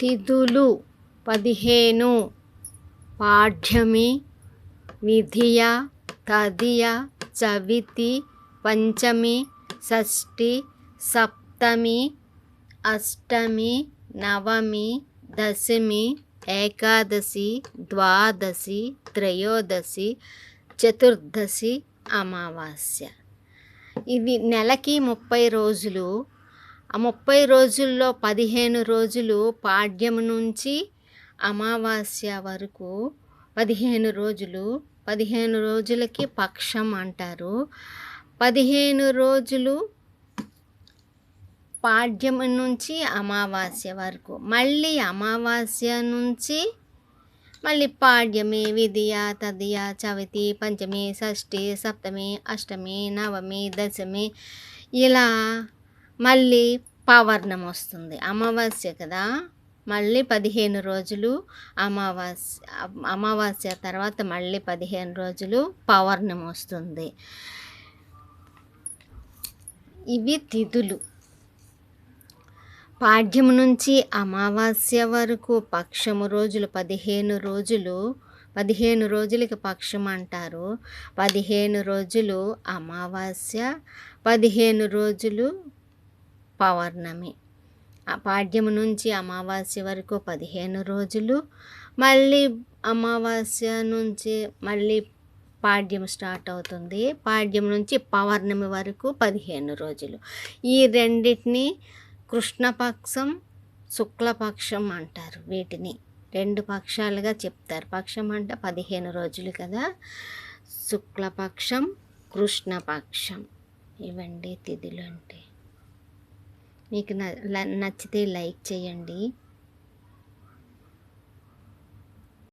తిథులు పదిహేను. పాఠ్యమి విధియ తదియ చవితి పంచమి షష్ఠి సప్తమి అష్టమి నవమి దశమి ఏకాదశి ద్వాదశి త్రయోదశి చతుర్దశి అమావాస్య. ఇవి నెలకి ముప్పై రోజులు ఆ ముప్పై రోజుల్లో పదిహేను రోజులు పాడ్యం నుంచి అమావాస్య వరకు పదిహేను రోజులు పదిహేను రోజులకి పక్షం అంటారు. పదిహేను రోజులు పాడ్యం నుంచి అమావాస్య వరకు. మళ్ళీ అమావాస్య నుంచి మళ్ళీ పాడ్యమి విధియ తదియ చవితి పంచమి షష్ఠి సప్తమి అష్టమి నవమి దశమి ఇలా మళ్ళీ పవర్ణం వస్తుంది అమావాస్య కదా? మళ్ళీ పదిహేను రోజులు అమావాస్య అమావాస్య తర్వాత మళ్ళీ పదిహేను రోజులు పావర్ణం వస్తుంది ఇవి తిథులు. పాడ్యము నుంచి అమావాస్య వరకు పక్షము రోజులు పదిహేను రోజులు పదిహేను రోజులకి పక్షం అంటారు. పదిహేను రోజులు అమావాస్య పదిహేను రోజులు పౌర్ణమి ఆ పాడ్యము నుంచి అమావాస్య వరకు పదిహేను రోజులు. మళ్ళీ అమావాస్య నుంచి మళ్ళీ పాడ్యం స్టార్ట్ అవుతుంది. పాడ్యం నుంచి పౌర్ణమి వరకు పదిహేను రోజులు. ఈ రెండింటిని కృష్ణపక్షం శుక్లపక్షం అంటారు వీటిని. రెండు పక్షాలుగా చెప్తారు. పక్షం అంటే పదిహేను రోజులు కదా. శుక్లపక్షం కృష్ణపక్షం. ఇవండి తిథులు అంటే. మీకు న- నచ్చితే లైక్ చేయండి.